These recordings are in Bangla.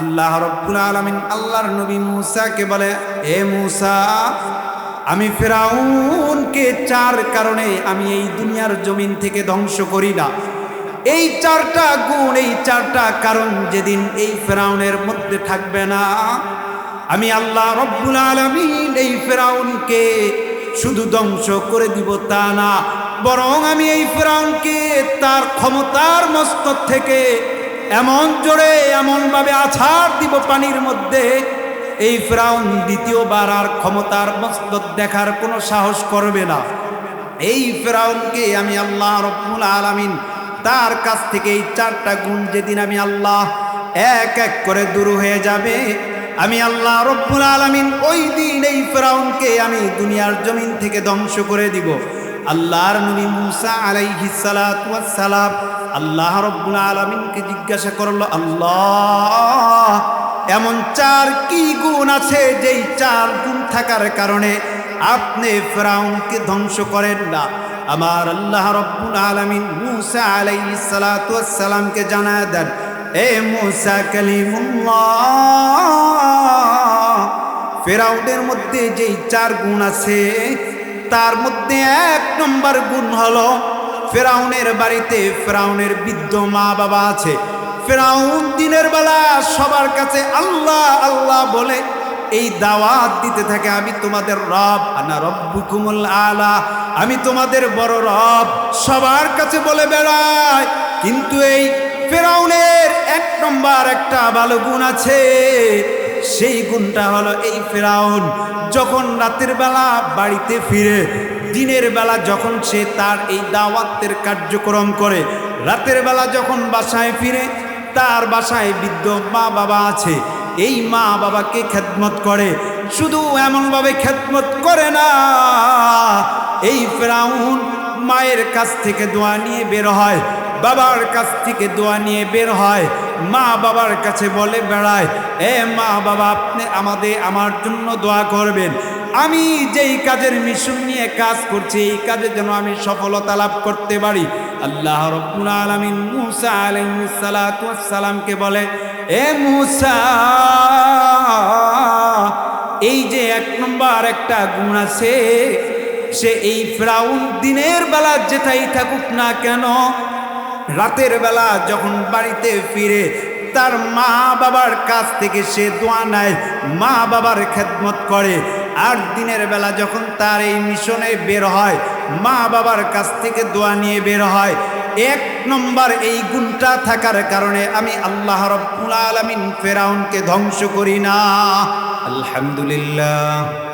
আল্লাহ রব্বুল আলমিন আল্লাহর নবী মুসাকে বলে, এ মুসা, আমি ফেরাউনকে চার কারণে আমি এই দুনিয়ার জমিন থেকে ধ্বংস করি না। এই চারটা গুণ, এই চারটা কারণ যেদিন এই ফেরাউনের মধ্যে থাকবে না। আমি আল্লাহ রব্বুল আলমিন এই ফেরাউনকে শুধু ধ্বংস করে দিব তা না, বরং আমি এই ফেরাউনকে তার ক্ষমতার মস্তক থেকে এমন জোরে এমনভাবে আছাড় দিব পানির মধ্যে। এই ফ্রাউন দ্বিতীয়বার আর ক্ষমতার মস্তক দেখার কোনো সাহস করবে না। এই ফেরাউনকে আমি আল্লাহ রব্বুল আলামিন তার কাছ থেকে এই চারটা গুণ যেদিন আমি আল্লাহ এক এক করে দূর হয়ে যাবে, আমি আল্লাহ রব্বুল আলামিন ওই দিন এই ফেরাউনকে আমি দুনিয়ার জমিন থেকে ধ্বংস করে দিব। আল্লাহর নবী মুসা ওয়াস সালাম আল্লাহ রব্বুল আলামিনকে জিজ্ঞাসা করল, আল্লাহ, এমন চার কি গুণ আছে যেই চার গুণ থাকার কারণে আপনি ফেরাউনকে ধ্বংস করেন না? আমার আল্লাহ রব্বুল আলামিন মুসা আলাইহিস সালাতু ওয়াস সালামকে জানায় দেন, এ মুসা কালিমুল্লাহ, ফেরাউনের মধ্যে যেই চার গুণ আছে তার মধ্যে এক নম্বর গুণ হলো, ফেরাউনের বাড়িতে ফেরাউনের বৃদ্ধ মা বাবা আছে। ফেরাউন দিনের বেলা সবার কাছে আল্লাহ আল্লাহ বলে, এই দাওয়াত দিতে থাকে আমি তোমাদের রব, আনা রব্বুকুমুল আলা, আমি তোমাদের বড় রব। সবার কাছে বলে বেড়ায়। কিন্তু এই ফেরাউনের এক নম্বর একটা ভালো গুণ আছে সেই গুণটা হলো এই ফেরাউন, যখন রাতের বেলা বাড়িতে ফিরে, দিনের বেলা যখন সে তার এই দাওয়াতের কার্যক্রম করে, রাতের বেলা যখন বাসায় ফিরে, তার বাসায় বৃদ্ধ মা বাবা আছে। এই মা বাবাকে খেদমত করে। শুধু এমনভাবে খেদমত করে না, এই ফেরাউন মায়ের কাছ থেকে দোয়া নিয়ে বের হয়, বাবার কাছ থেকে দোয়া নিয়ে বের হয়। মা বাবার কাছে বলে বেড়ায়, এ মা বাবা, আপনি আমাদের, আমার জন্য দোয়া করবেন। আমি যেই কাজের মিশন নিয়ে কাজ করছি, এই কাজে যেন আমি সফলতা লাভ করতে পারি। আল্লাহ রব্বুল আলামিন মুসা সালাতু বলে, এ মুসা, এই যে এক নম্বর একটা গুণ আছে, সে এই ফ্রাউন দিনের বেলা যেটাই থাকুক না কেন রাতের বেলা যখন বাড়িতে ফিরে, তার মা বাবার কাছ থেকে সে দোয়া নেয়, মা বাবার খেদমত করে। আর দিনের বেলা যখন তার এই মিশনে বের হয়, মা বাবার কাছ থেকে দোয়া নিয়ে বের হয়। এক নম্বর এই গুণটা থাকার কারণে আমি আল্লাহ রব্বুল আলামিন ফেরাউনকে ধ্বংস করি না। আলহামদুলিল্লাহ।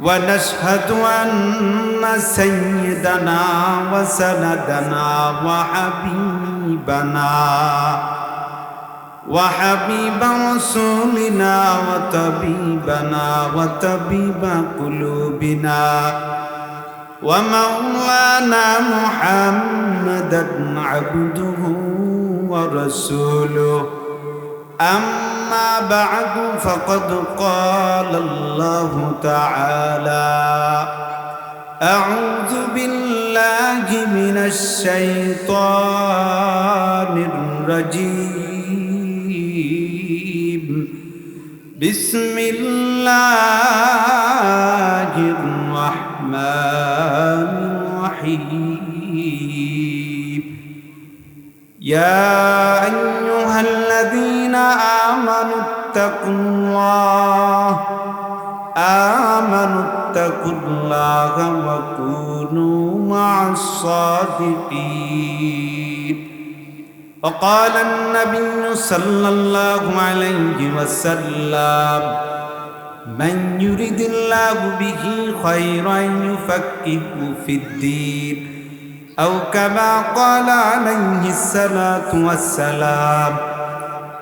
ونشهد أن سيدنا وسندنا وحبيبنا وحبيب رسولنا وطبيبنا وطبيب قلوبنا ومولانا محمدا عبده ورسوله أما بعد فقد قال الله تعالى أعوذ بالله من الشيطان الرجيم. بسم الله الرحمن الرحيم. يا آمنوا اتقوا الله. آمنوا اتقوا الله وكونوا مع الصادقين. وقال النبي صلى الله عليه وسلم من يرد الله به خيرا يفكه في الدين. أو كما قال عليه الصلاة والسلام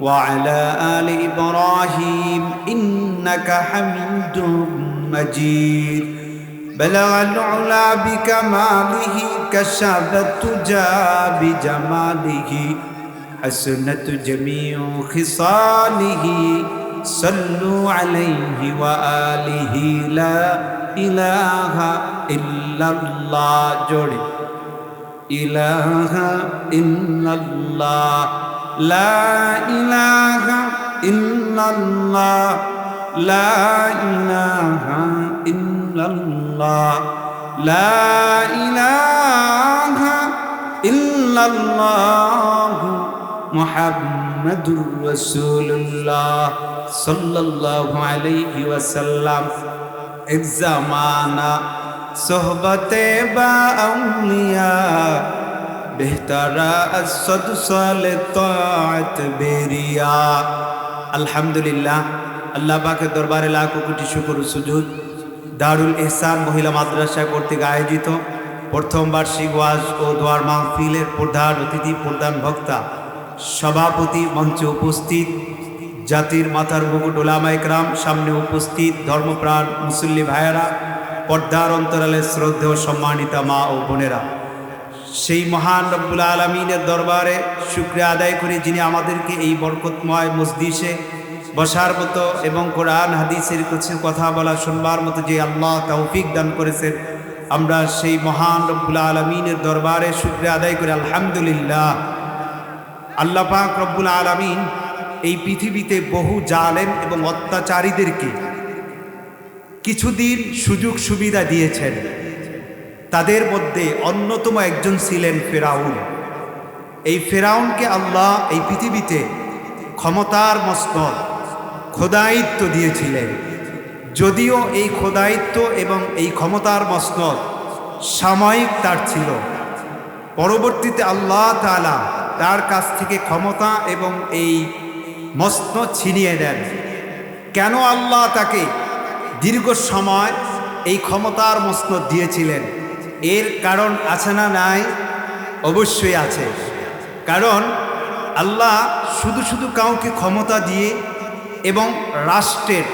وعلى آل إبراهيم إنك حميد مجيد. بلغ العلا بكماله كشف التجى بجماله حسنت جميع خصاله. صلوا عليه وآله لا إله إلا الله. جوڑے إله إلا الله. لا إله إلا الله لا إله إلا الله لا إله إلا الله محمد رسول الله صلى الله عليه وسلم. إذ زمانا صحبت با أولياء. বেহতারা আসদ সালে তাত বেরিয়া। আলহামদুলিল্লাহ, আল্লাহ দরবারে লাখো কোটি শুকর সুজুদ। দারুল ইহসান মহিলা মাদ্রাসা কর্তৃক আয়োজিত প্রথম বার্ষিক ওয়াজ ও দোয়ার মাহফিলের প্রধান অতিথি, প্রধান বক্তা, সভাপতি মঞ্চে উপস্থিত জাতির মাথার মুকুট ওলামা একরাম, সামনে উপস্থিত ধর্মপ্রাণ মুসল্লি ভাইয়েরা, পর্দার অন্তরালে শ্রদ্ধেয় সম্মানিতা মা ও বোনেরা। সেই মহান রব্বুল আলমিনের দরবারে শুক্রিয়া আদায় করে যিনি আমাদেরকে এই বরকতময় মসজিষে বসার মতো এবং কোরআন, হাদিসের কিছু কথা বলা, শুনবার মতো যে আল্লাহ তৌফিক দান করেছেন, আমরা সেই মহান রব্বুল আলমিনের দরবারে শুক্রিয়া আদায় করে। আলহামদুলিল্লাহ। আল্লাহ পাক রব্বুল আলমিন এই পৃথিবীতে বহু জালেম এবং অত্যাচারীদেরকে কিছুদিন সুযোগ সুবিধা দিয়েছেন। তাদের মধ্যে অন্যতম একজন ছিলেন ফেরাউন। এই ফেরাউনকে আল্লাহ এই পৃথিবীতে ক্ষমতার মস্তর খোদায়িত্ব দিয়েছিলেন। যদিও এই খোদায়িত্ব এবং এই ক্ষমতার মসনদ সাময়িক তার ছিল। পরবর্তীতে আল্লাহ তালা তার কাছ থেকে ক্ষমতা এবং এই মসনদ ছিনিয়ে নেন। কেন আল্লাহ তাকে দীর্ঘ সময় এই ক্ষমতার মসনদ দিয়েছিলেন? এর কারণ আছে না নাই? অবশ্যই আছে। কারণ আল্লাহ শুধু শুধু কাউকে ক্ষমতা দিয়ে এবং রাষ্ট্রের,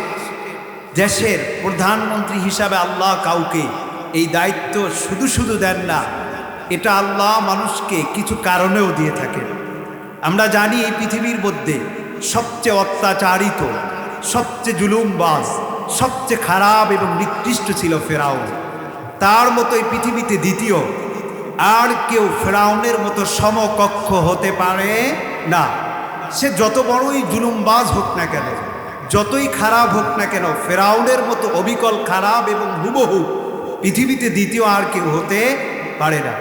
দেশের প্রধানমন্ত্রী হিসাবে আল্লাহ কাউকে এই দায়িত্ব শুধু শুধু দেন না, এটা আল্লাহ মানুষকে কিছু কারণেও দিয়ে থাকেন। আমরা জানি এই পৃথিবীর মধ্যে সবচেয়ে অত্যাচারিত, সবচেয়ে জুলুমবাজ, সবচেয়ে খারাপ এবং নিকৃষ্ট ছিল ফেরাউন। তার মতো এই পৃথিবীতে দ্বিতীয়। আর কেউ ফেরাউনের মতো সমকক্ষ হতে পারে না। সে যত বড়ই জুলুমবাজ হোক না কেন, যতই খারাপ হোক না কেন, ফেরাউনের মতো অবিকল খারাপ এবং হুবহু পৃথিবীতে দ্বিতীয় আর কেউ হতে পারে না।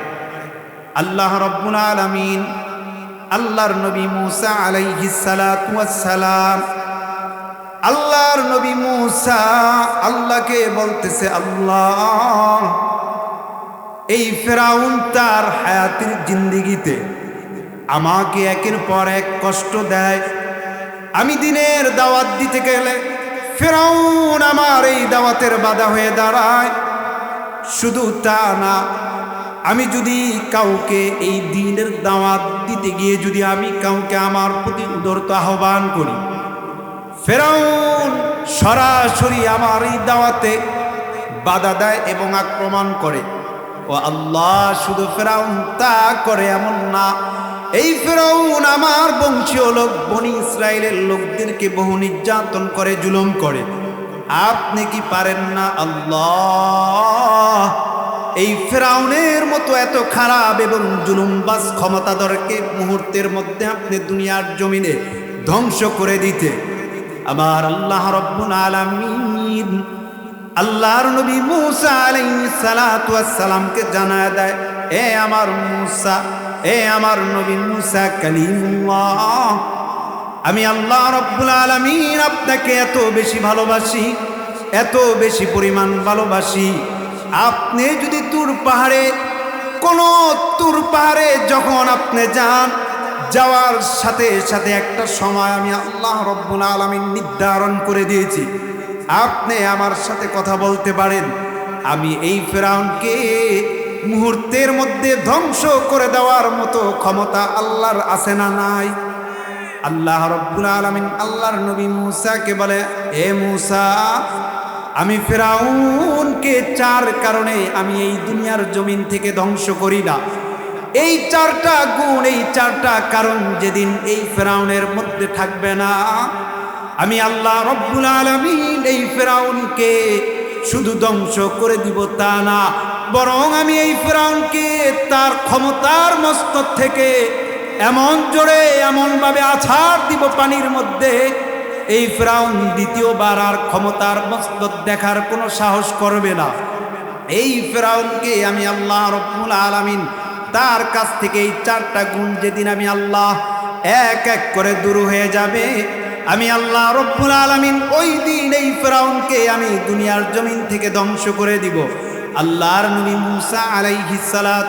আল্লাহ রব্বুল আলমিন, আল্লাহর নবী মুসা আলাইহিসালাম আল্লাহর নবী মুসা আল্লাহকে বলতেছে, আল্লাহ, এই ফেরাউন তার হায়াতের জিন্দিগিতে আমাকে একের পর এক কষ্ট দেয়। আমি দিনের দাওয়াত দিতে গেলে ফেরাউন আমার এই দাওয়াতের বাধা হয়ে দাঁড়ায়। শুধু তা না, আমি যদি কাউকে এই দিনের দাওয়াত দিতে গিয়ে যদি আমি কাউকে আমার প্রতি উদরত আহ্বান করি ফেরাউন সরাসরি আমার এই দাওয়াতে বাধা দেয় এবং আক্রমণ করে। ও আল্লাহ, শুধু ফেরাউন তা করে এমন না, এই ফেরাউন আমার বংশীয় লোক বনি ইসরায়েলের লোকদেরকে বহু নির্যাতন করে, জুলুম করে। আপনি কি পারেন না? আল্লাহ, এই ফেরাউনের মতো এত খারাপ এবং জুলুমবাস ক্ষমতাধরকে মুহূর্তের মধ্যে আপনি দুনিয়ার জমিনে ধ্বংস করে দিতে। আমার আল্লাহ রব্বুল আলামিন আল্লাহর নবী মুসা সালামকে জানায় দেয়, এ আমার মুসা, এ আমার নবী মুসা কালিমুল্লাহ, আমি আল্লাহ রব্বুল আলামিন আপনাকে এত বেশি ভালোবাসি, এত বেশি পরিমাণ ভালোবাসি। আপনি যদি তুর পাহাড়ে, কোন তুর পাহাড়ে যখন আপনি যান যাওয়ার সাথে সাথে একটা সময় আমি আল্লাহ রব্বুল আলামিন নির্ধারণ করে দিয়েছি। আপনি আমার সাথে কথা বলতে পারেন। আমি এই ফেরাউনকে মুহূর্তের মধ্যে ধ্বংস করে দেওয়ার মতো ক্ষমতা আল্লাহর আছে না নাই? আল্লাহ রব্বুল আলমিন আল্লাহর নবী মুসাকে বলে, এ মুসা, আমি ফেরাউনকে চার কারণে আমি এই দুনিয়ার জমিন থেকে ধ্বংস করি না। এই চারটা গুণ, এই চারটা কারণ যেদিন এই ফেরাউনের মধ্যে থাকবে না। আমি আল্লাহ রব্বুল আলমিন এই ফেরাউনকে শুধু ধ্বংস করে দিব তা না, বরং আমি এই ফেরাউনকে তার ক্ষমতার মস্তক থেকে এমন জোরে, এমনভাবে আছাড় দিব পানির মধ্যে। এই ফেরাউন দ্বিতীয়বার আর ক্ষমতার মস্তক দেখার কোনো সাহস করবে না। এই ফেরাউনকে আমি আল্লাহ রব্বুল আলামিন তার কাছ থেকে এই চারটা গুণ যেদিন আমি আল্লাহ এক এক করে দূর হয়ে যাবে, আমি আল্লাহ রব্বুল আলামিন ওই দিন এই ফেরাউনকে আমি দুনিয়ার জমিন থেকে ধ্বংস করে দিব। আল্লাহর নবী মুসা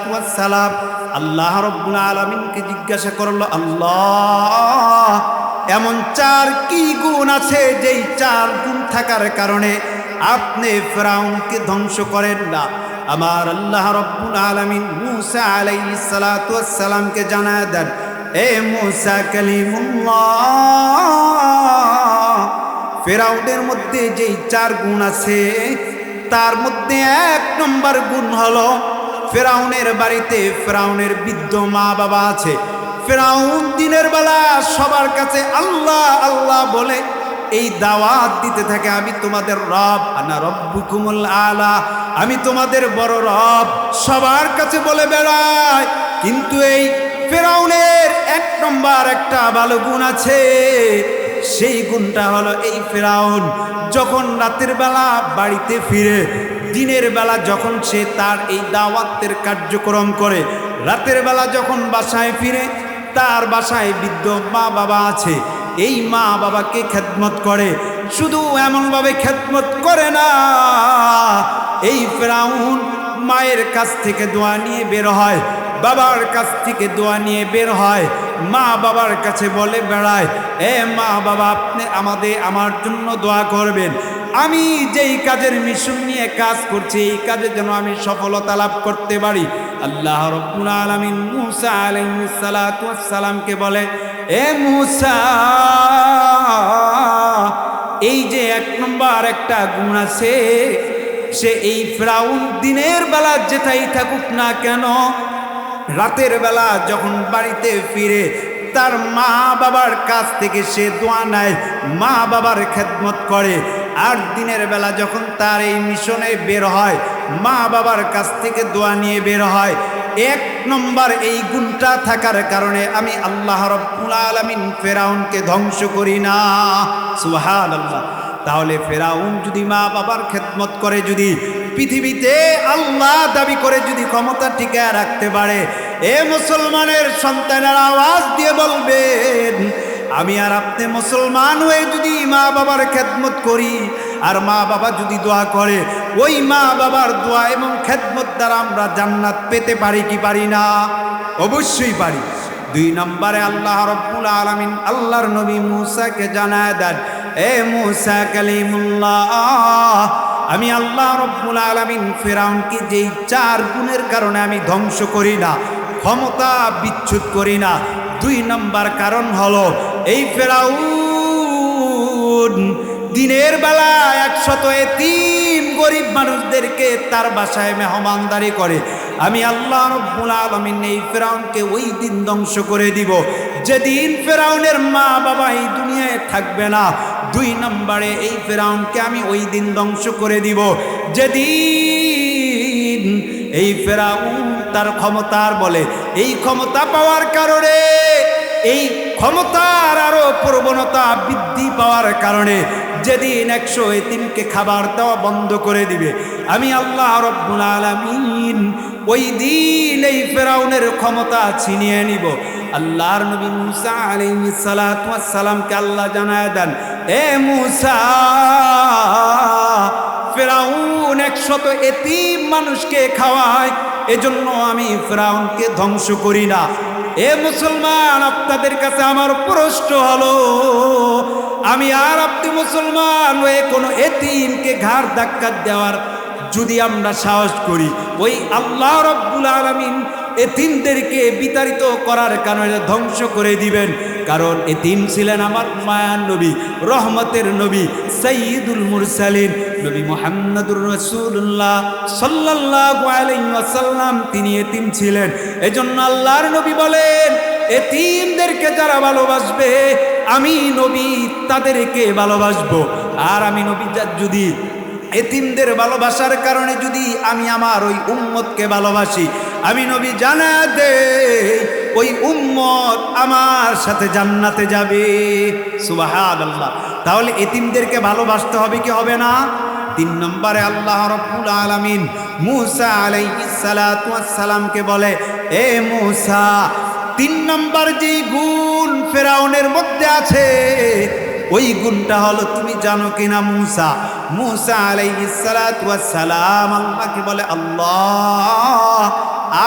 ওয়াস সালাম আল্লাহ রব্বুল আলামিনকে জিজ্ঞাসা করল, আল্লাহ, এমন চার কি গুণ আছে যেই চার গুণ থাকার কারণে আপনি ফেরাউনকে ধ্বংস করেন না? আমার আল্লাহ রব্বুল আলামিন মুসা আলাই সালাতু ওয়াস সালামকে জানায় দেন, এ মুসা কালিমুল্লাহ, ফেরাউনের মধ্যে যেই চার গুণ আছে, তার মধ্যে এক নম্বর গুণ হলো ফেরাউনের বাড়িতে ফেরাউনের বৃদ্ধ মা বাবা আছে। ফেরাউন দিনের বেলা সবার কাছে আল্লাহ আল্লাহ বলে এই দাওয়াত দিতে থাকে, আমি তোমাদের রব, আনা রব্বুকুমুল আলা, আমি তোমাদের বড় রব। সবার কাছে বলে বেড়ায় কিন্তু এই ফেরাউনের এক নম্বর একটা ভালো গুণ আছে। সেই গুণটা হলো এই ফেরাউন, যখন রাতের বেলা বাড়িতে ফিরে, দিনের বেলা যখন সে তার এই দাওয়াতের কার্যক্রম করে, রাতের বেলা যখন বাসায় ফিরে, তার বাসায় বৃদ্ধ মা বাবা আছে। এই মা বাবাকে খেদমত করে। শুধু এমনভাবে খেদমত করে না, এই ফেরাউন মায়ের কাছ থেকে দোয়া নিয়ে বের হয়, বাবার কাছ থেকে দোয়া নিয়ে বের হয়। মা বাবার কাছে বলে বেড়ায়, এ মা বাবা, আপনি আমাদের, আমার জন্য দোয়া করবেন। আমি যেই কাজের মিশন নিয়ে কাজ করছি, এই কাজে যেন আমি সফলতা লাভ করতে পারি। আল্লাহ রব্বুল আলামিন মুসা বলে এ মুসা, এই যে এক নম্বর একটা গুণ আছে, সে এই ফ্রাউন দিনের বেলা যেটাই থাকুক না কেন, রাতের বেলা যখন বাড়িতে ফিরে তার মা বাবার কাছ থেকে সে দোয়া নেয়, মা বাবার খেদমত করে। আর দিনের বেলা যখন তার এই মিশনে বের হয়, মা বাবার কাছ থেকে দোয়া নিয়ে বের হয় এক নম্বর এই গুণটা থাকার কারণে আমি আল্লাহ রব্বুল আলমিন ফেরাউনকে ধ্বংস করি না। সুহান আল্লাহ তাহলে ফেরাউন যদি মা বাবার খেদমত করে, যদি পৃথিবীতে আল্লাহ দাবি করে, যদি ক্ষমতা টিকায় রাখতে পারে, এ মুসলমানের সন্তানের আওয়াজ দিয়ে বলবেন, আমি আর আপনি মুসলমান হয়ে যদি মা বাবার খেদমত করি আর মা বাবা যদি দোয়া করে, ওই মা বাবার দোয়া এবং খেদমত দ্বারা আমরা জান্নাত পেতে পারি কি পারি না? অবশ্যই পারি। দুই নম্বরে আল্লাহ রব্বুল আলমিন আল্লাহর নবী মুসাকে জানায় দেন, এ মুসা কালিমুল্লাহ, আমি আল্লাহ রব্বুল আলমিন ফেরাউনকে যেই চার গুণের কারণে আমি ধ্বংস করি না, ক্ষমতা বিচ্ছুত করি না। দুই নম্বর কারণ হলো, এই ফেরাউন দিনের বেলা একশত তিন গরিব মানুষদেরকে তার বাসায় মেহমানদারি করে। আমি আল্লাহ রব্বুল আলমিন এই ফেরাউনকে ওই দিন ধ্বংস করে দিব। যেদিন ফেরাউনের মা বাবা এই দুনিয়ায় থাকবে না, দুই নম্বরে এই ফেরাউনকে আমি ওই দিন ধ্বংস করে দিব। যেদিন এই ফেরাউন তার ক্ষমতার বলে, এই ক্ষমতা পাওয়ার কারণে, এই ক্ষমতার আরও প্রবণতা বৃদ্ধি পাওয়ার কারণে যেদিন একশো এতিমকে খাবার দেওয়া বন্ধ করে দিবে। আমি আল্লাহ রব্বুল আলামিন ওই দিন এই ফেরাউনের ক্ষমতা ছিনিয়ে নিব। আল্লাহর নবী মুসা আলাইহিস সালাতু ওয়াস সালামকে আল্লাহ জানায় দেন, এ মুসা, ফেরাউন একশত এতিম মানুষকে খাওয়ায়, এজন্য আমি ফেরাউনকে ধ্বংস করি না। এ মুসলমান, আপনাদের কাছে আমার প্রশ্ন হলো, আমি আর আপনি মুসলমান হয়ে কোনো এতিমকে ঘাড় ধাক্কা দেওয়ার যদি আমরা সাহস করি, ওই আল্লাহ রব্বুল আলমিন এতিমদেরকে বিতাড়িত করার কারণে ধ্বংস করে দিবেন। কারণ এতিম ছিলেন আমার মায়ার নবী, রহমতের নবী সঈদুল মুরসালিন, নবী মোহাম্মদুর রসুল্লাহ সাল্লাল্লাহু আলাইহি ওয়াসাল্লাম। তিনি এতিম ছিলেন। এজন্য আল্লাহর নবী বলেন এতিমদেরকে যারা ভালোবাসবে, আমি নবী তাদেরকে ভালোবাসবো। আর আমি নবী যদি এতিমদের ভালোবাসার কারণে যদি আমি আমার ওই উম্মতকে ভালোবাসি, আমি নবী জানা দে ওই উম্মত আমার সাথে জান্নাতে যাবে। সুবাহান আল্লাহ তাহলে এতিমদেরকে ভালোবাসতে হবে কি হবে না? তিন নম্বরে আল্লাহ রব্বুল আলামিন মুসা আলাইহিস সালাতু ওয়াস সালামকে বলে, এ মুসা, তিন নম্বর যে গুণ ফেরাউনের মধ্যে আছে, ওই গুণটা হলো তুমি জানো কিনা মুসা? মুসা আলাইহিস সালাতু ওয়াস সালাম আল্লাহকে বলে, আল্লাহ,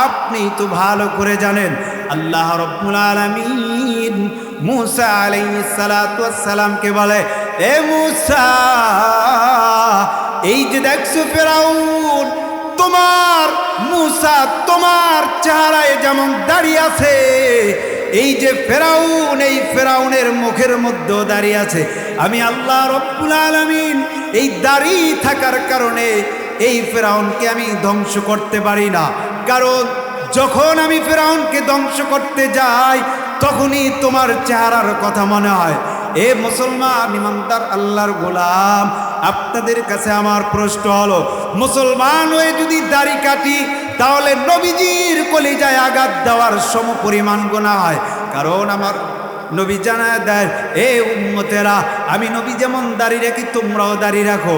আপনি তো ভালো করে জানেন। আল্লাহ রব্বুল আলামিন মুসা আলাইহিস সালাতু ওয়াস সালামকে বলে, এ মুসা, এই যে দেখছ ফেরাউন, তোমার মুসা তোমার চেহারায় যেমন দাঁড়িয়ে আছে এই যে ফেরাউন, এই ফেরাউনের মুখের মধ্যেও দাঁড়িয়ে আছে। আমি আল্লাহ রব্বুল আলমিন এই দাঁড়িয়ে থাকার কারণে এই ফেরাউনকে আমি ধ্বংস করতে পারি না। কারণ যখন আমি ফেরাউনকে ধ্বংস করতে যাই, তখনই তোমার চেহারার কথা মনে হয়। এ মুসলমান ইমানদার আল্লাহর গোলাম, আপনাদের কাছে আমার প্রশ্ন হলো, মুসলমান হয়ে যদি দাড়ি কাটি তাহলে নবীজির কলিজায় আঘাত দেওয়ার সম পরিমাণ গোনা হয়। কারণ আমার নবী জানায় দেয়, এ উম্মতেরা, আমি নবী যেমন দাঁড়িয়ে রাখি, তোমরাও দাঁড়িয়ে রাখো।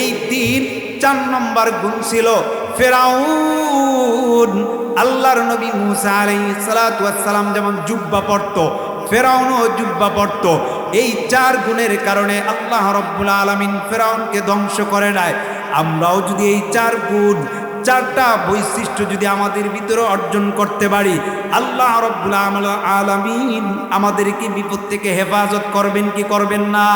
এই তিন, চার নম্বর গুণ ছিল ফেরাউন। আল্লাহর নবী মুসা আলাইহিস সালাতু ওয়াস সালাম যেমন জুব্বা পড়তো, ফেরাউনও জুব্বা পড়তো। এই চার গুণের কারণে আল্লাহ রব্বুল আলমিন ফেরাউনকে ধ্বংস করে নেয় আমরাও যদি এই চার গুণ চারটা বৈশিষ্ট্য যদি আমাদের ভিতরে অর্জন করতে পারি, আল্লাহ রব্বুল আলমিন আমাদেরকে বিপদ থেকে হেফাজত করবেন কি করবেন না?